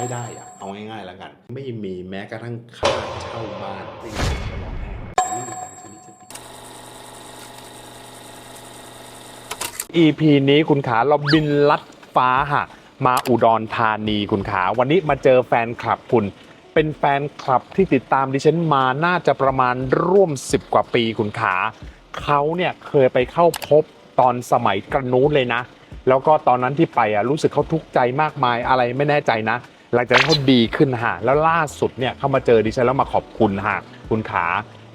ไม่ได้อะเอาง่ายๆแล้วกัน ไม่มีแม้กระทั่งค่าเช่าบ้านไม่มีจะร้องไห้ไม่มีตังค์ซื้อลิปสติก EP นี้คุณขาเราบินลัดฟ้าหะมาอุดรธานีคุณขา วันนี้มาเจอแฟนคลับคุณ เป็นแฟนคลับที่ติดตามดิฉันมาน่าจะประมาณร่วม 10 กว่าปีคุณขา เขาเนี่ยเคยไปเข้าพบตอนสมัยกระนู้นเลยนะ แล้วก็ตอนนั้นที่ไปอะรู้สึกเขาทุกข์ใจมากมายอะไรไม่แน่ใจนะ หลังจากนั้นเขาดีขึ้นฮะแล้วล่าสุดเนี่ยเขามาเจอดิฉันแล้วมาขอบคุณฮะคุณขา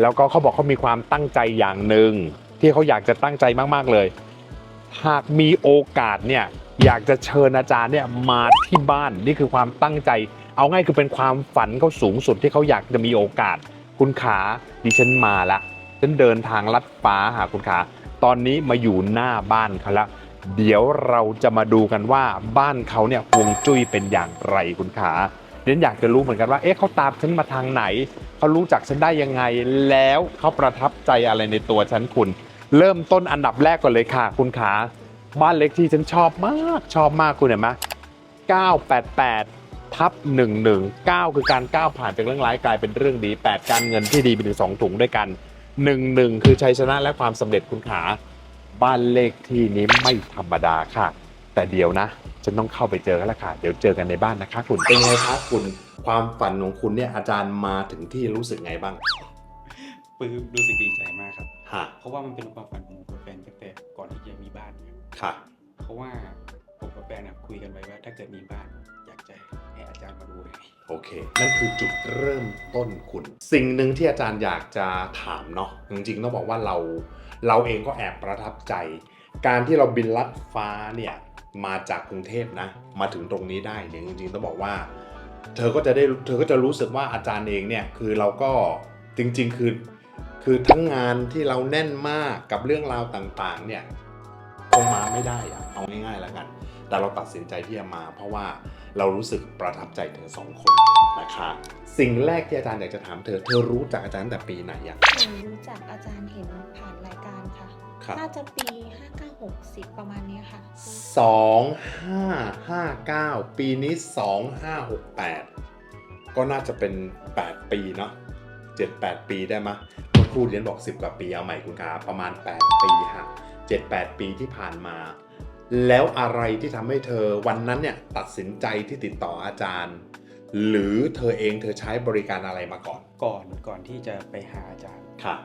แล้วก็เขาบอกเขามีความตั้งใจอย่างหนึ่งที่เขาอยากจะตั้งใจมากๆเลย หากมีโอกาสเนี่ยอยากจะเชิญอาจารย์เนี่ยมาที่บ้านนี่คือความตั้งใจ เอาง่ายคือเป็นความฝันเขาสูงสุดที่เขาอยากจะมีโอกาส คุณขาดิฉันมาละฉันเดินทางลัดฟ้าหาคุณขา ตอนนี้มาอยู่หน้าบ้านเขาละ เดี๋ยวเราจะมาดูกันว่าบ้านเขาเนี่ยฮวงจุ้ยเป็นอย่างไรคุณขาเดนอยากจะรู้เหมือนกันว่า เอ๊ะเขาตามฉันมาทางไหน เขารู้จักฉันได้ยังไง แล้วเขาประทับใจอะไรในตัวฉันคุณ เริ่มต้นอันดับแรกก่อนเลยค่ะ คุณขาบ้านเล็กที่ฉันชอบมาก ชอบมากคุณเห็นไหม988ทับ11 9 คือการก้าวผ่านจากเรื่องร้ายกลายเป็นเรื่องดี 8 การเงินที่ดีเป็นถึงสองถุงด้วยกัน 11 คือชัยชนะและความสำเร็จคุณขา บ้านเลขที่นี้ไม่ธรรมดาค่ะ แต่เดี๋ยวนะ ฉันต้องเข้าไปเจอกันแล้วค่ะ เดี๋ยวเจอกันในบ้านนะคะ คุณ เป็นไงครับคุณความฝันของคุณเนี่ยอาจารย์มาถึงที่รู้สึกไงบ้างปลื้มรู้สึกดีใจมากครับ ฮะเพราะว่ามันเป็นความฝันของผมกับแฟนตั้งแต่ก่อนที่จะมีบ้านครับค่ะ เพราะว่าผมกับแฟนนะคุยกันไว้ว่าถ้าเกิดมีบ้าน อาจารย์มาดูให้โอเค นั่นคือจุดเริ่มต้นคุณ สิ่งหนึ่งที่อาจารย์อยากจะถามเนาะจริงๆต้องบอกว่าเรา เราเองก็แอบประทับใจ การที่เราบินลัดฟ้าเนี่ยมาจากกรุงเทพนะ มาถึงตรงนี้ได้เนี่ยจริงๆต้องบอกว่า เธอก็จะได้เธอก็จะรู้สึกว่าอาจารย์เองเนี่ยคือเราก็จริง ๆ คือคือทั้งงานที่เราแน่นมากกับเรื่องราวต่างๆเนี่ยคงมาไม่ได้อะเอาง่ายๆแล้วกัน แต่เราตัดสินใจที่จะมา เพราะว่าเรารู้สึกประทับใจถึงสองคนนะคะสิ่งแรกที่อาจารย์อยากจะถามเธอ เธอรู้จักอาจารย์ตั้งแต่ปีไหนอะหนูรู้จักอาจารย์เห็นผ่านรายการค่ะ ครับน่าจะปี 5960 ประมาณเนี้ยค่ะ สองห้าห้าเก้าปีนี้สองห้าหกแปดก็น่าจะเป็น8ปีเนาะเจ็ดแปดปีได้ไหมยเมื่อครูเรียนบอก10กว่าปีเอาใหม่คุณขาประมาณ8ปีฮะเจ็ดแปดปีที่ผ่านมา แล้วอะไรที่ทำให้เธอวันนั้นเนี่ยตัดสินใจที่ติดต่ออาจารย์ หรือเธอเองเธอใช้บริการอะไรมาก่อน ก่อนก่อนที่จะไปหาอาจารย์ค่ะ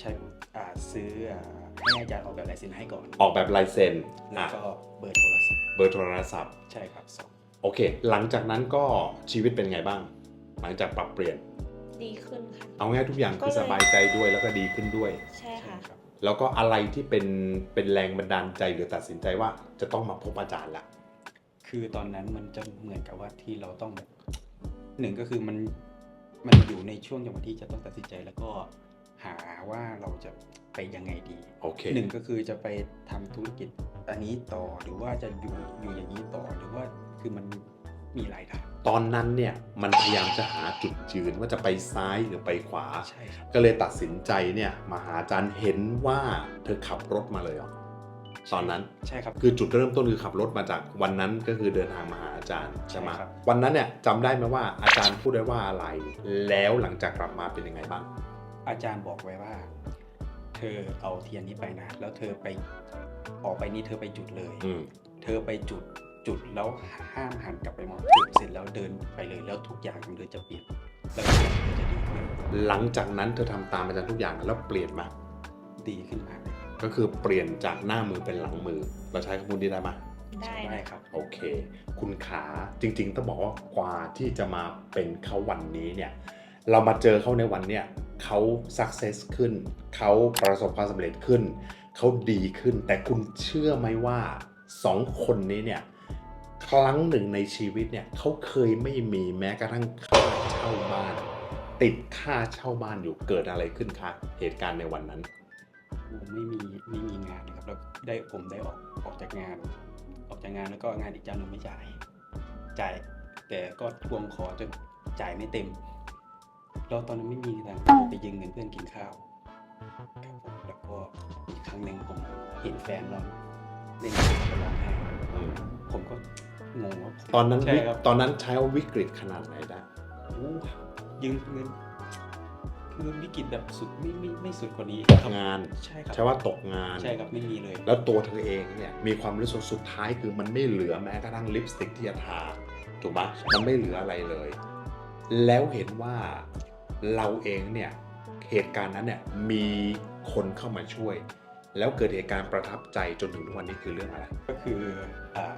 ใช้อ่าซื้ออ่าให้อาจารย์ออกแบบลายเซ็นให้ก่อนออกแบบลายเซ็นแล้วอะก็เบอร์โทรศัพท์เบอร์โทรศัพท์ ใช่ครับสองโอเค หลังจากนั้นก็ชีวิตเป็นไงบ้าง หลังจากปรับเปลี่ยน ดีขึ้นค่ะ เอาง่ายทุกอย่างคือก็เลย สบายใจด้วยแล้วก็ดีขึ้นด้วย ใช่ใช่ค่ะ ครับ แล้วก็อะไรที่เป็นเป็นแรงบันดาลใจหรือตัดสินใจว่าจะต้องมาพบอาจารย์ละคือตอนนั้นมันจะเหมือนกับว่าที่เราต้องแบบหนึ่งก็คือมันมันอยู่ในช่วงจังหวะที่จะต้องตัดสินใจแล้วก็หาว่าเราจะไปยังไงดีโอเคหนึ่งก็คือจะไปทำธุรกิจอันนี้ต่อหรือว่าจะอยู่อยู่อย่างนี้ต่อหรือว่าคือมันมีหลายทาง ตอนนั้นเนี่ยมันพยายามจะหาจุดยืนว่าจะไปซ้ายหรือไปขวาใช่ครับก็เลยตัดสินใจเนี่ยมาหาอาจารย์เห็นว่าเธอขับรถมาเลยเหรอตอนนั้นใช่ครับคือจุดเริ่มต้นคือขับรถมาจากวันนั้นก็คือเดินทางมาหาอาจารย์ใช่ไหมใช่ครับวันนั้นเนี่ยจำได้ไหมว่าอาจารย์พูดได้ว่าอะไร แล้วหลังจากกลับมาเป็นยังไงบ้าง อาจารย์บอกไว้ว่า เธอเอาเทียนนี้ไปนะ แล้วเธอไปออกไปนี่เธอไปจุดเลยอืมเธอไปจุด จุดแล้วห้ามหันกลับไปมองจุดเสร็จแล้วเดินไปเลยแล้วทุกอย่างของเธอจะเปลี่ยนแล้วทุกอย่างเธอจะดีขึ้นหลังจากนั้นเธอทำตามอาจารย์ทุกอย่างแล้วเปลี่ยนมาดีขึ้นมากเลยก็คือเปลี่ยนจากหน้ามือเป็นหลังมือ เราใช้คำพูดนี้ได้ไหมได้ได้นะครับ โอเค คุณขาจริง ๆ ต้องบอกว่ากว่าที่จะมาเป็นเขาวันนี้เนี่ย เรามาเจอเขาในวันเนี่ยเขา success ขึ้น เขาประสบความสำเร็จขึ้น เขาดีขึ้น แต่คุณเชื่อไหมว่าสองคนนี้เนี่ย ครั้งหนึ่งในชีวิตเนี่ยเขาเคยไม่มีแม้กระทั่งค่าเช่าบ้าน ติดค่าเช่าบ้านอยู่เกิดอะไรขึ้นคะเหตุการณ์ในวันนั้นผมไม่มีไม่มีงานนะครับแล้วได้ผมได้ออกออกจากงาน ออกจากงานแล้วก็งานอีกเจ้าหนึงไม่จ่าย จ่าย แต่ก็ทวงขอจนจ่ายไม่เต็มแล้วตอนนั้นไม่มีตังค์ไปยืมเงินเพื่อนกินข้าวครับผมแล้วก็อีกครั้งหนึ่งผมเห็นแฟนเราเล่นเกมร้องไห้ผมก็ งงว่าตอนนั้นใช่วิครับ ตอนนั้นใช้ว่าวิกฤตขนาดไหนได้โอ้ยืนเงินคือวิกฤตแบบสุดไม่ไม่ไม่สุดกว่านี้ตกครับงานใช่ครับใช่ว่าตกงาน ใช่ครับไม่มีเลย แล้วตัวเธอเองเนี่ยมีความรู้สึกสุดท้ายคือมันไม่เหลือแม้กระทั่งลิปสติกที่จะทาถูกไหมมันไม่เหลืออะไรเลย แล้วเห็นว่าเราเองเนี่ยเหตุการณ์นั้นเนี่ยมีคนเข้ามาช่วย แล้วเกิดเหตุการณ์ประทับใจจนถึงทุกวันนี้คือเรื่องอะไร ก็คืออ่า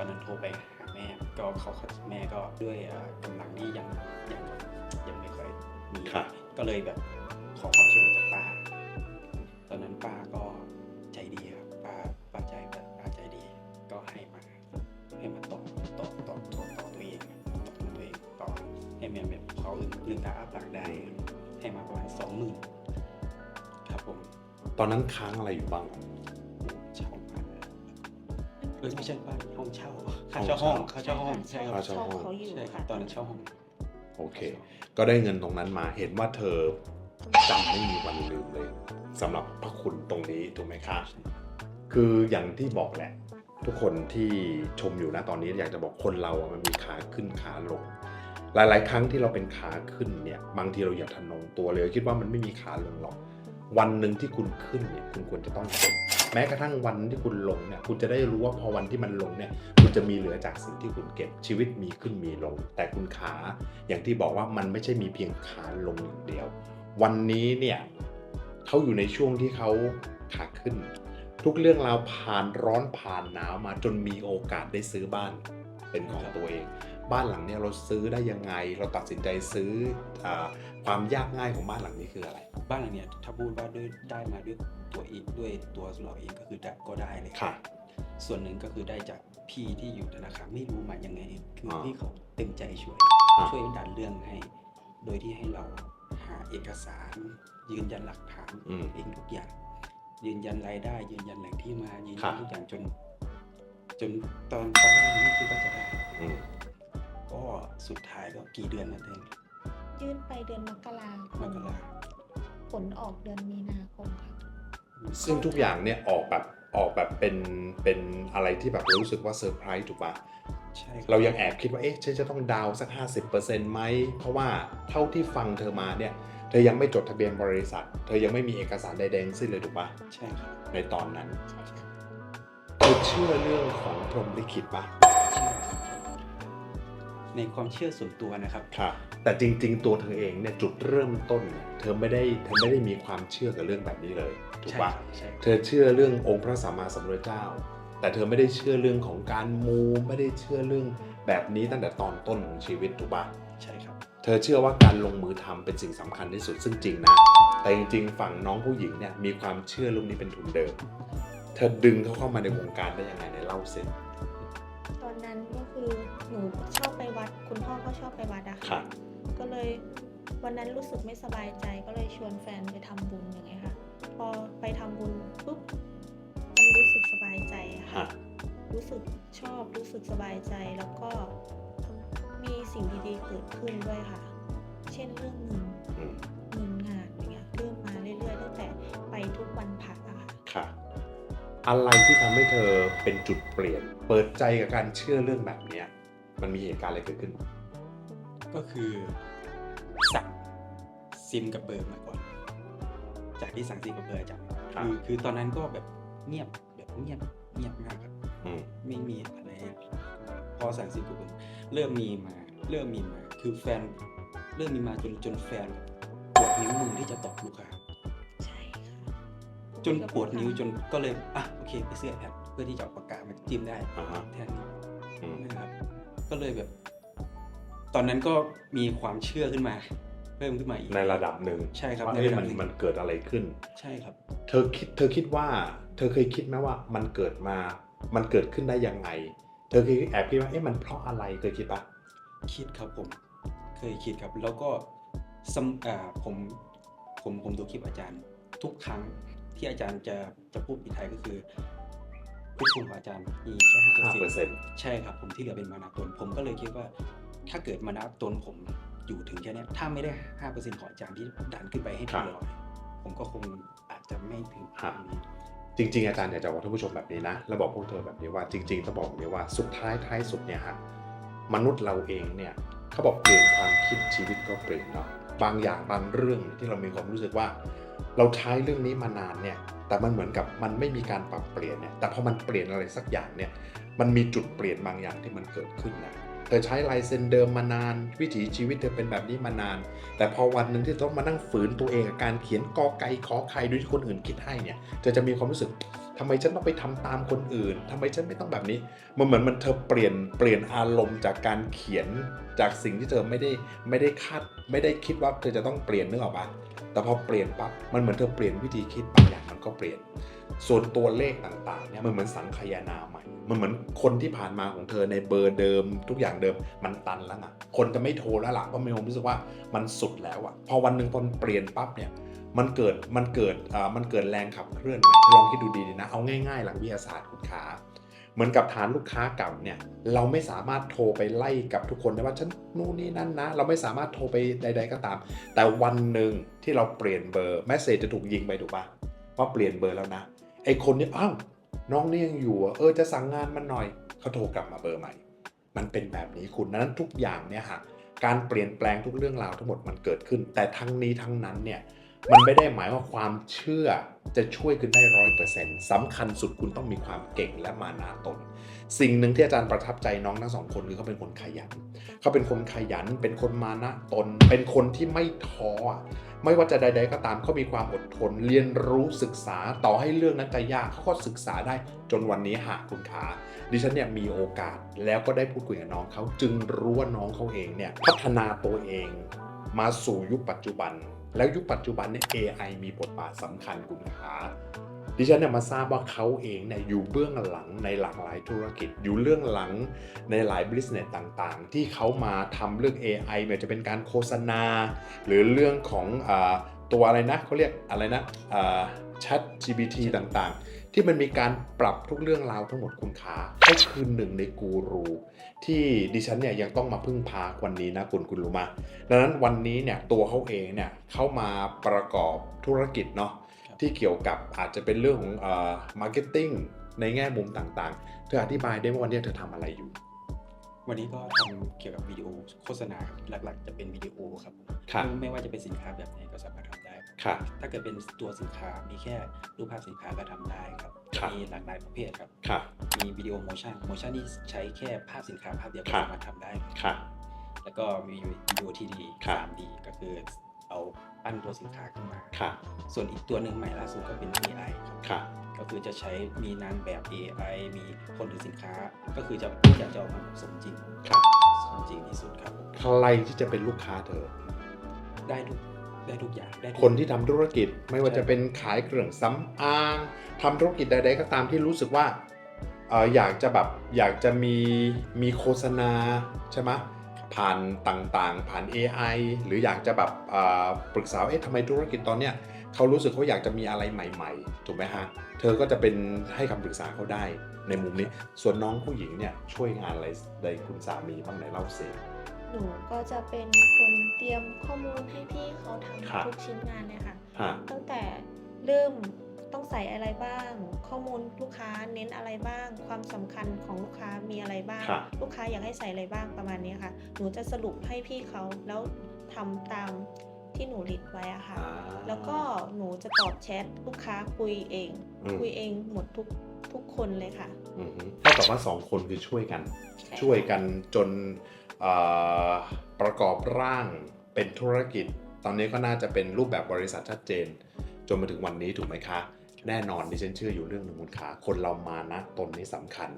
ตอนนั้นโทรไปหาแม่ ก็เขาแม่ก็ด้วยอ่ากำลังที่ยังยังยังไม่ค่อยมีครับก็เลยแบบขอความช่วยเหลือจากป้า ตอนนั้นป้าก็ใจดีครับป้าป้าใจป้าใจดี ก็ให้มาให้มาต่อต่อต่อต่อต่อตัวเองต่อตัวเองต่อให้แม่แบบเขาลืมตาอ้าปากได้ ให้มาประมาณสองหมื่นครับผม ตอนนั้นค้างอะไรอยู่บ้างเช่าบ้านเออไม่ใช่บ้านห้องเช่าค่าห้เช่าองห้องเช่าค่าเช่าห้องใช่ครับค่าเช่าห้องเขาอยู่ใช่ครับค่ะตอนนั้นเช่าห้อง โอเค ก็ได้เงินตรงนั้นมาเห็นว่าเธอจำไม่มีวันลืมเลยสำหรับพระคุณตรงนี้ถูกไหมคะคืออย่างที่บอกแหละ ทุกคนที่ชมอยู่นะตอนนี้อยากจะบอกคนเราอะมันมีขาขึ้นขาลง หลาย ๆ ครั้งที่เราเป็นขาขึ้นเนี่ย บางทีเราอย่าทะนงตัวเลย คิดว่ามันไม่มีขาลงหรอก วันหนึ่งที่คุณขึ้นเนี่ยคุณควรจะต้องเก็บ แม้กระทั่งวันที่คุณลงเนี่ยคุณจะได้รู้ว่าพอวันที่มันลงเนี่ยคุณจะมีเหลือจากสิ่งที่คุณเก็บชีวิตมีขึ้นมีลง แต่คุณขาอย่างที่บอกว่ามันไม่ใช่มีเพียงขาลงอย่างเดียว วันนี้เนี่ยเขาอยู่ในช่วงที่เขาขาขึ้น ทุกเรื่องราวผ่านร้อนผ่านหนาวมาจนมีโอกาสได้ซื้อบ้านเป็นของตัวเองบ้านหลังเนี้เราซื้อได้ยังไง เราตัดสินใจซื้ออความยากง่ายของบ้านหลังนี้คืออะไร บ้านหลังเนี้ยถ้าพูดว่าด้วยได้มาด้วยตัวเองด้วยตัวเราเองก็คือได้ก็ได้เลยค่ะ ส่วนหนึ่งก็คือได้จากพี่ที่อยู่ธนาคารไม่รู้มายังไง คืออาพี่เขาเต็มใจช่วยอ่าช่วยดันเรื่องให้ โดยที่ให้เราหาเอกสาร ยืนยันหลักฐานอืมเองทุกอย่าง ยืนยันรายได้ ยืนยันแหล่งที่มายืนครัยันบทุกอย่างจน จนตอนตอนแรกไม่คิดว่าจะได้อืมก็สุดท้ายก็กี่เดือนนะเองยื่นไปเดือนมกราคมมกรา ผลออกเดือนมีนาคมค่ะ ซึ่งทุกอย่างเนี่ยออกแบบออกแบบเป็นเป็นอะไรที่แบบรู้สึกว่าเซอร์ไพรส์ถูกปะใช่คบเรายังแอบคิดว่าเอ๊ะฉันจะต้องดาวน์สัก 50%ไหมเพราะว่าเท่าที่ฟังเธอมาเนี่ย เธอยังไม่จดทะเบียนบริษัท เธอยังไม่มีเอกสารใดๆทั้งสิ้นเลยถูกปะใช่ครับในตอนนั้นใช่ค่ะเธอเชื่อเรื่องของพรหมลิขิตปะเชื่อครับในความเชื่อส่วนตัวนะครับค่ะ แต่จริง ๆ ตัวเธอเองเนี่ยจุดเริ่มต้นเนี่ยเธอไม่ได้เธอไม่ได้มีความเชื่อกับเรื่องแบบนี้เลยถูกใช่ปะครับใช่เธอเชื่อเรื่ององค์พระสัมมาสัมพุทธเจ้า แต่เธอไม่ได้เชื่อเรื่องของการมูไม่ได้เชื่อเรื่องแบบนี้ตั้งแต่ตอนต้นของชีวิตถูกปะใช่ครับ เธอเชื่อว่าการลงมือทำเป็นสิ่งสำคัญที่สุดซึ่งจริงนะ แต่จริง ๆ ฝั่งน้องผู้หญิงเนี่ยมีความเชื่อเรื่องนี้เป็นทุนเดิม เธอดึงเขาเข้ามาในวงการได้ยังไงในเล่าเสร็จตอนนั้นก็คือหนูชอบไปวัด คุณพ่อก็ชอบไปวัดอะค่ะค่ะ ก็เลยวันนั้นรู้สึกไม่สบายใจก็เลยชวนแฟนไปทำบุญอย่างเงี้ยค่ะ พอไปทำบุญปุ๊บมันรู้สึกสบายใจอะค่ะฮะรู้สึกชอบรู้สึกสบายใจแล้วก็มีสิ่งดีๆเกิดขึ้นด้วยค่ะ เช่นเรื่องเงินอืมเงินงานอย่างเงี้ยเริ่มมาเรื่อยๆตั้งแต่ไปทุกวันพักอะค่ะค่ะ อะไรที่ทำให้เธอเป็นจุดเปลี่ยน เปิดใจกับการเชื่อเรื่องแบบเนี้ยมันมีเหตุการณ์อะไรเกิดขึ้น ก็คือสั่ง ซิมกับเบอร์มาก่อน จากที่สั่งซิมกับเบอร์จากครับ คือคือตอนนั้นก็แบบเงียบแบบเงียบเงียบมากครับอืมไม่มีอะไรพอสั่งซิมกับเบอร์เริ่มมีมา เริ่มมีมา คือแฟน เริ่มมีมาจนจนแฟนปวดนิ้วมือที่จะตอบลูกค้า ใช่ค่ะจนปวดนิ้วจนก็เลยอะโอเคไปซื้อแอดเพื่อที่จะเอาปากกามาจิ้มได้อ่าฮะแทนนี้อืมนะครับ ก็เลยแบบ ตอนนั้นก็มีความเชื่อขึ้นมา เพิ่มขึ้นมาอีกในระดับหนึ่งใช่ครับว่าในเอ๊ะระดับมันหนึ่งมันเกิดอะไรขึ้น ใช่ครับ เธอคิดเธอคิดว่า เธอเคยคิดไหมว่ามันเกิดมา มันเกิดขึ้นได้ยังไง เธอเคยแอบคิดว่าเอ๊ะมันเพราะอะไรเคยคิดปะคิดครับผม เคยคิดครับ แล้วก็สำอ่าผมผมผมดูคลิปอาจารย์ ทุกครั้งที่อาจารย์จะจะพูดปิดท้ายก็คือพุทธคุณของอาจารย์มีแค่ห้าห้าเปเปออร์ร์เซ็เซ็นนต์ต์ใช่ครับผมที่เหลือเป็นมานาตนผมก็เลยคิดว่าถ้าเกิดมานาตนผม อยู่ถึงแค่เนี้ยถ้าไม่ได้ห้าเปอร์เซ็นต์ของอาจารย์ที่ดันขึ้นไปให้ครัถึบงร้อยผมก็คงอาจจะไม่ถึงครับตรงนี้จริง ๆ อาจารย์อยากจะบอกท่านผู้ชมแบบนี้นะแล้วบอกพวกเธอแบบนี้ว่าจริงๆต้องบอกแบบนี้ว่าสุดท้ายท้ายสุดเนี่ยฮะมนุษย์เราเองเนี่ยเขาบอกเปลี่ยนความคิดชีวิตก็เปลี่ยนเนาะบางอย่างบางเรื่องที่เรามีความรู้สึกว่า เราใช้เรื่องนี้มานานเนี่ยแต่มันเหมือนกับมันไม่มีการปรับเปลี่ยนเนี่ยแต่พอมันเปลี่ยนอะไรสักอย่างเนี่ยมันมีจุดเปลี่ยนบางอย่างที่มันเกิดขึ้นนะ เธอใช้ลายเซ็นเดิมมานาน วิถีชีวิตเธอเป็นแบบนี้มานาน แต่พอวันหนึ่งที่ต้องมานั่งฝืนตัวเองกับการเขียนกอไก่ขอไข่โดยที่คนอื่นคิดให้เนี่ยเธอจะมีความรู้สึกทำไมฉันต้องไปทำตามคนอื่นทำไมฉันไม่ต้องแบบนี้ มันเหมือนมันเธอเปลี่ยนเปลี่ยนอารมณ์จากการเขียนจากสิ่งที่เธอไม่ได้ไม่ได้คาดไม่ได้คิดว่าเธอจะต้องเปลี่ยนนึกออกปะ แต่พอเปลี่ยนปั๊บมันเหมือนเธอเปลี่ยนวิธีคิดบางอย่างมันก็เปลี่ยน ส่วนตัวเลขต่างๆเนี่ยมันเหมือนสังคายนาใหม่มันเหมือนคนที่ผ่านมาของเธอในเบอร์เดิม ทุกอย่างเดิมมันตันแล้วนะคนจะไม่โทรแล้วล่ะเพราะมีความรู้สึกว่ามันสุดแล้วอะพอวันหนึ่งพอนเปลี่ยนปั๊บเนี่ยมันเกิดมันเกิดอ่ามันเกิดแรงขับเคลื่อนลองคิดดูดีๆนะเอาง่ายๆ หลักวิทยาศาสตร์คุณขา เหมือนกับฐานลูกค้าเก่าเนี่ยเราไม่สามารถโทรไปไล่กับทุกคนได้ว่าฉันนู่นนี่นั่นนะ เราไม่สามารถโทรไปใด ๆ ก็ตาม แต่วันหนึ่งที่เราเปลี่ยนเบอร์แมสเซจจะถูกยิงไปถูกปะว่าเปลี่ยนเบอร์แล้วนะไอคนนี้อ้าวน้องนี่ยังอยู่เออจะสั่งงานมันหน่อยเขาโทรกลับมาเบอร์ใหม่ มันเป็นแบบนี้คุณนั้นทุกอย่างเนี่ยฮะการเปลี่ยนแปลงทุกเรื่องราวทั้งหมดมันเกิดขึ้น แต่ทั้งนี้ทั้งนั้นเนี่ย มันไม่ได้หมายว่าความเชื่อจะช่วยคุณได้ร้อยเปอร์เซ็นต์สำคัญสุดคุณต้องมีความเก่งและมานาตน สิ่งหนึ่งที่อาจารย์ประทับใจน้องทั้งสองคนคือเขาเป็นคนขยัน เขาเป็นคนขยัน เป็นคนมานะตน เป็นคนที่ไม่ท้อ ไม่ว่าจะใด ๆ ก็ตามเขามีความอดทน เรียนรู้ศึกษาต่อให้เรื่องนั้นจะยากเขาก็ศึกษาได้จนวันนี้หาคุณขาดิฉันเนี่ยมีโอกาสแล้วก็ได้พูดคุยกับน้องเขาจึงรู้ว่าน้องเขาเองเนี่ยพัฒนาตัวเอง มาสู่ยุคปัจจุบัน แล้วยุคปัจจุบันเนี่ย AI มีบทบาทสำคัญคุณขาดิฉันเนี่ยมาทราบว่าเขาเองเนี่ยอยู่เบื้องหลังในหลากหลายธุรกิจ อยู่เรื่องหลังในหลายบริษัทต่างๆ ที่เขามาทำเรื่อง AI ไม่ว่าจะเป็นการโฆษณา หรือเรื่องของอตัวอะไรนะเขาเรียกอะไรนะ Chat GPT ต่างๆ ที่มันมีการปรับทุกเรื่องราวทั้งหมดคุณขาเขาคือหนึ่งในกูรูที่ดิฉันเนี่ยยังต้องมาพึ่งพาวันนี้นะคุณคุณรู้มาดังนั้นวันนี้เนี่ยตัวเขาเองเนี่ยเข้ามาประกอบธุรกิจเนาะครับที่เกี่ยวกับอาจจะเป็นเรื่องของอ่า marketing ในแง่มุมต่างๆ เธออธิบายได้ว่าวันนี้เธอทำอะไรอยู่ วันนี้ก็ทำเกี่ยวกับวิดีโอโฆษณาครับหลักๆ จะเป็นวิดีโอครับผมค่ะ ไม่ไม่ว่าจะเป็นสินค้าแบบไหนก็สามารถทำได้ ครับค่ะถ้าเกิดเป็นตัวสินค้ามีแค่รูปภาพสินค้าก็ทำได้ครับครับ มีหลากหลายประเภทครับ ค่ะ มีวิดีโอโมชั่นโมชั่นที่ใช้แค่ภาพสินค้าภาพเดียวก็ครับ สามารถทำได้ครับค่ะ แล้วก็มีวิดีโอที่ดี ครับ 3D ก็คือเอาปั้นตัวสินค้าขึ้นมา ค่ะ ส่วนอีกตัวหนึ่งใหม่ล่าสุดก็เป็น AI ครับ ค่ะ ก็คือจะใช้มีนางแบบ AI มีคนถือสินค้า ก็คือจะทุกอย่างจะออกมาแบบสมจริงครับ สมจริงที่สุดครับผมใครที่จะเป็นลูกค้าเธอ ได้ทุก ได้ทุกอย่างได้คนที่ทำธุรกิจไม่ว่าจะเป็นขายเครื่องสำอางทำธุรกิจใดๆก็ตามที่รู้สึกว่าอยากจะแบบอยากจะมีมีโฆษณาใช่ไหมผ่านต่างๆ ผ่าน AI หรืออยากจะแบบปรึกษาเอ๊ะทำไมธุรกิจตอนเนี้ยเขารู้สึกเขาอยากจะมีอะไรใหม่ๆถูกไหมฮะเธอก็จะเป็นให้คำปรึกษาเขาได้ในมุมนี้ ส่วนน้องผู้หญิงเนี่ยช่วยงานอะไรในคุณสามีบ้างไหนเล่าเสีย หนูก็จะเป็นคนเตรียมข้อมูลให้พี่เขาทครับำทุกชิ้นงานเลยค่ะฮะตั้งแต่เริ่มต้องใส่อะไรบ้าง ข้อมูลลูกค้าเน้นอะไรบ้าง ความสำคัญของลูกค้ามีอะไรบ้างครับลูกค้าอยากให้ใส่อะไรบ้างประมาณนี้ค่ะ หนูจะสรุปให้พี่เขาแล้วทำตามที่หนูลิดไว้อะค่ะอ่าแล้วก็หนูจะตอบแชทลูกค้าคุยเองอืมคุยเองหมดทุกทุกคนเลยค่ะอือฮึเท่ากับว่าสองคนคือช่วยกันใช่ช่วยกันจนเอ่อ ประกอบร่างเป็นธุรกิจ ตอนนี้ก็น่าจะเป็นรูปแบบบริษัทชัดเจน จนมาถึงวันนี้ถูกไหมคะ แน่นอนดิฉันเชื่ออยู่เรื่องหนึ่งคุณขาคนเรามานะตนนี่สำคัญ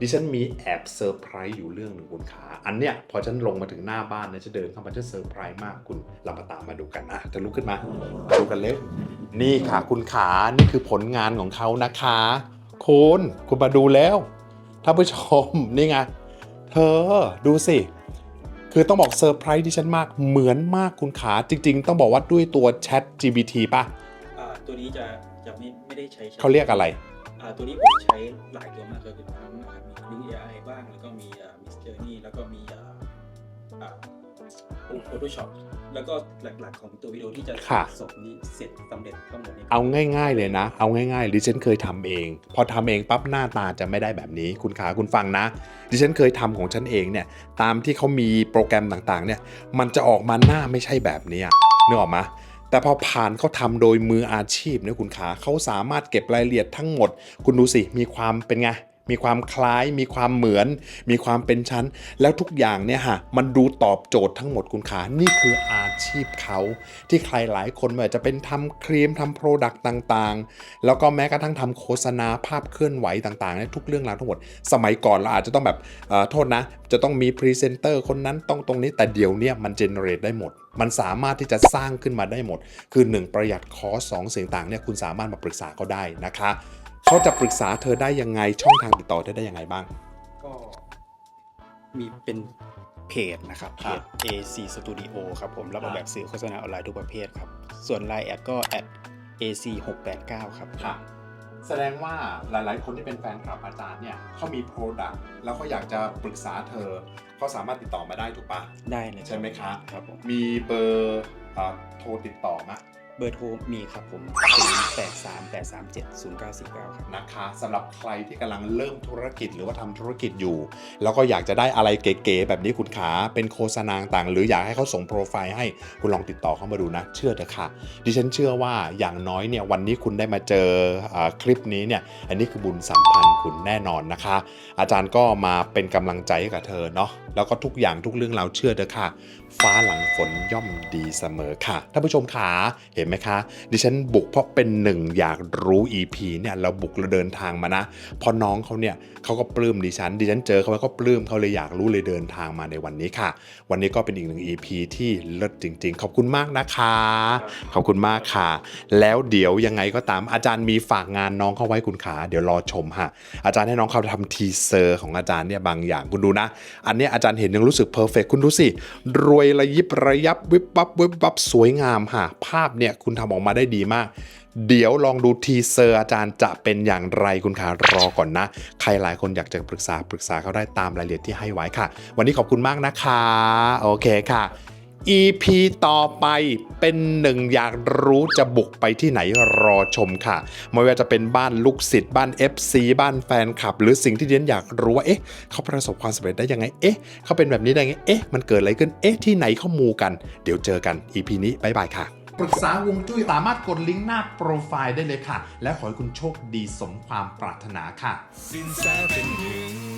ดิฉันมีแอบเซอร์ไพรส์อยู่เรื่องหนึ่งคุณขาอันเนี้ยพอฉันลงมาถึงหน้าบ้านนี่ยจะเดินเข้ามาจะเซอร์ไพรส์มากคุณเรามาตามมาดูกันอะจะลุกขึ้นมาดูกันเร็วนี่ค่ะคุณขานี่คือผลงานของเขานะคะคุณคุณมาดูแล้วท่านผู้ชมนี่ไงเธอดูสิ คือต้องบอกเซอร์ไพรส์ดิฉันมากเหมือนมากคุณขาจริง ๆ ต้องบอกว่าด้วยตัว Chat GPT ป่ะอ่าตัวนี้จะจะไม่ไม่ได้ใช้เขาเรียกอะไรอ่าตัวนี้ผมใช้หลายตัวมากเลยคือทั้งอ่ามีลิง AI บ้างแล้วก็มีมิสเตอร์นี่า Mr. Nee แล้วก็มีอ่า อ่าโฟโต้ช็อปแล้วก็หลักๆของตัววิดีโอที่จะค่ะ ส่งนี้เสร็จสำเร็จทั้งหมดนี้เอาง่ายๆเลยนะ เอาง่ายๆดิฉันเคยทำเอง พอทำเองปั๊บหน้าตาจะไม่ได้แบบนี้ คุณขาคุณฟังนะ ดิฉันเคยทำของฉันเองเนี่ย ตามที่เขามีโปรแกรมต่างๆ เนี่ย มันจะออกมาหน้าไม่ใช่แบบนี้อะนึกออกมา แต่พอผ่านเขาทำโดยมืออาชีพเนี่ยคุณขาเขาสามารถเก็บรายละเอียดทั้งหมด คุณดูสิ มีความเป็นไง มีความคล้าย มีความเหมือน มีความเป็นชั้น แล้วทุกอย่างเนี่ยฮะมันดูตอบโจทย์ทั้งหมดคุณขานี่คืออาชีพเขา ที่ใครหลายคนไม่ว่าจะเป็นทำครีมทำโปรดักต์ต่างๆ แล้วก็แม้กระทั่งทำโฆษณาภาพเคลื่อนไหวต่างๆเนี่ยทุกเรื่องราวทั้งหมด สมัยก่อนเราอาจจะต้องแบบโทษนะ จะต้องมีพรีเซนเตอร์คนนั้นต้องตรงนี้แต่เดี๋ยวเนี่ยมันเจเนเรตได้หมด มันสามารถที่จะสร้างขึ้นมาได้หมด คือ 1 ประหยัดคอสสองสิ่งต่างเนี่ยคุณสามารถมาปรึกษาเขาได้นะคะ เขาจะปรึกษาเธอได้ยังไงช่องทางติดต่อเธอได้ยังไงบ้าง ก็มีเป็นเพจนะครับเพครัจบ AC Studio ครับผมรับออกครับแบบสื่อโฆษณาออนไลน์ทุกประเภทครับ ส่วน Line แอดก็ at AC 689ครับค่ะแสดงว่าหลายๆ คนที่เป็นแฟนคลับอาจารย์เนี่ยเขามีโปรดักต์แล้วเขาอยากจะปรึกษาเธอเขาสามารถติดต่อมาได้ถูกปะได้เลยใช่ไหมคะครับผมมีเบอร์เอ่อโทรติดต่อมา เบอร์โทรมีครับผม 0838370949 ครับนะคะสำหรับใครที่กำลังเริ่มธุรกิจหรือว่าทำธุรกิจอยู่ แล้วก็อยากจะได้อะไรเก๋ๆแบบนี้คุณขาเป็นโฆษณาต่างหรืออยากให้เขาส่งโปรไฟล์ให้คุณลองติดต่อเข้ามาดูนะ เชื่อเถอะค่ะ ดิฉันเชื่อว่าอย่างน้อยเนี่ยวันนี้คุณได้มาเจออคลิปนี้เนี่ยอันนี้คือบุญสัมพันธ์คุณแน่นอนนะคะ อาจารย์ก็มาเป็นกำลังใจให้กับเธอเนาะแล้วก็ทุกอย่างทุกเรื่องเราเชื่อเถอะค่ะ ฟ้าหลังฝนย่อมดีเสมอค่ะท่านผู้ชมขาเห็นไหมคะ ดิฉันบุกเพราะเป็นหนึ่งอยากรู้ EP เนี่ยเราบุกเราเดินทางมานะ พอน้องเขาเนี่ยเขาก็ปลื้มดิฉัน ดิฉันเจอเขาแล้วก็ปลื้มเขาเลยอยากรู้เลยเดินทางมาในวันนี้ค่ะ วันนี้ก็เป็นอีกหนึ่ง EP ที่เลิศจริง ๆ ขอบคุณมากนะคะ ขอบคุณมากค่ะ แล้วเดี๋ยวยังไงก็ตามอาจารย์มีฝากงานน้องเขาไว้คุณขาเดี๋ยวรอชมฮะอาจารย์ให้น้องเขาทำทีเซอร์ของอาจารย์เนี่ยบางอย่างคุณดูนะ อันเนี้ยอาจารย์เห็นยังรู้สึกเพอร์เฟกคุณดูสิรวยระยิบระยับวิบวับวิบวับสวยงามค่ะภาพเนี่ยคุณทำออกมาได้ดีมาก เดี๋ยวลองดูทีเซอร์อาจารย์จะเป็นอย่างไรคุณขารอก่อนนะ ใครหลายคนอยากจะปรึกษาปรึกษาเขาได้ตามรายละเอียดที่ให้ไว้ค่ะ วันนี้ขอบคุณมากนะคะ โอเคค่ะ EP ต่อไปเป็นหนึ่งอยากรู้จะบุกไปที่ไหนรอชมค่ะ ไม่ว่าจะเป็นบ้านลูกศิษย์บ้าน FC บ้านแฟนคลับ หรือสิ่งที่เรียนอยากรู้ว่าเอ๊ะเขาประสบความสำเร็จได้ยังไงเอ๊ะเขาเป็นแบบนี้ได้ไงเอ๊ะมันเกิดอะไรขึ้นเอ๊ะที่ไหนเขามูกัน เดี๋ยวเจอกัน EP นี้บ๊ายบายค่ะ ปรึกษาวงจุ้ยสามารถกดลิงก์หน้าโปรไฟล์ได้เลยค่ะ และขอให้คุณโชคดีสมความปรารถนาค่ะ สินแสเป็นหนึ่ง